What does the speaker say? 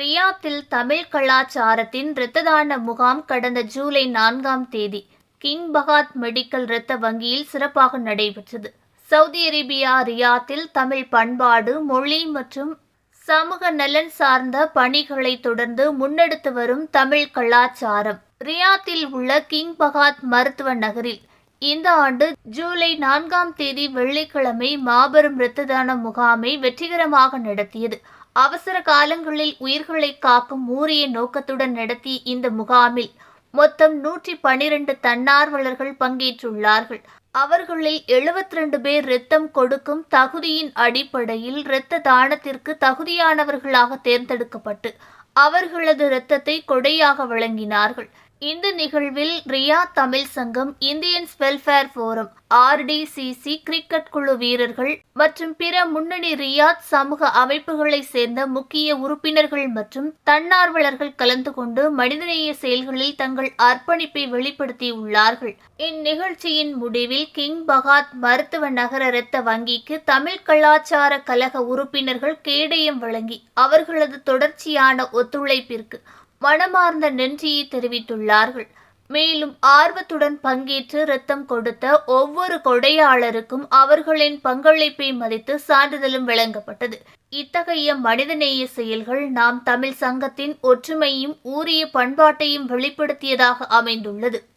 ரியாத்தில் தமிழ் கலாச்சாரத்தின் இரத்த தான முகாம் கடந்த ஜூலை நான்காம் தேதி. கிங் பகாத் மெடிக்கல் இரத்த வங்கியில் சிறப்பாக நடைபெற்றது. சவுதி அரேபியா ரியாத்தில் தமிழ் பண்பாடு மொழி மற்றும் சமூக நலன் சார்ந்த பணிகளை தொடர்ந்து முன்னெடுத்து வரும் தமிழ் கலாச்சாரம். ரியாத்தில் உள்ள கிங் பகாத் மருத்துவ நகரில் இந்த ஆண்டு ஜூலை நான்காம் தேதி வெள்ளிக்கிழமை மாபெரும் இரத்த தான முகாமை வெற்றிகரமாக நடத்தியது. அவசர காலங்களில் உயிர்களை காக்கும் ஊரிய நோக்கத்துடன் நடத்திய இந்த முகாமில் மொத்தம் நூற்றி பனிரெண்டு தன்னார்வலர்கள் பங்கேற்றுள்ளார்கள். அவர்களில் 72 பேர் இரத்தம் கொடுக்கும் தகுதியின் அடிப்படையில் இரத்த தானத்திற்கு தகுதியானவர்களாக தேர்ந்தெடுக்கப்பட்டு அவர்களது இரத்தத்தை கொடையாக வழங்கினார்கள். இந்த நிகழ்வில் Riya Tamil Sangam Indians welfare forum RDCC cricket குழு வீரர்கள் மற்றும் பிற முன்னணி ரியாத் சமூக அமைப்புகளைச் சேர்ந்த முக்கிய உறுப்பினர்கள் மற்றும் தன்னார்வலர்கள் கலந்து கொண்டு மனிதநேய செயல்களில் தங்கள் அர்ப்பணிப்பை வெளிப்படுத்தியுள்ளார்கள். இந்நிகழ்ச்சியின் முடிவில் கிங் பகாத் மருத்துவ நகர இரத்த வங்கிக்கு தமிழ் கலாச்சார கழக உறுப்பினர்கள் கேடயம் வழங்கி அவர்களது தொடர்ச்சியான ஒத்துழைப்பிற்கு மனமார்ந்த நன்றியை தெரிவித்துள்ளார்கள். மேலும் ஆர்வத்துடன் பங்கேற்று ரத்தம் கொடுத்த ஒவ்வொரு கொடையாளருக்கும் அவர்களின் பங்களிப்பை மதித்து சான்றிதழும் வழங்கப்பட்டது. இத்தகைய மனிதநேய செயல்கள் நாம் தமிழ் சங்கத்தின் ஒற்றுமையும் ஊரிய பண்பாட்டையும் வெளிப்படுத்தியதாக அமைந்துள்ளது.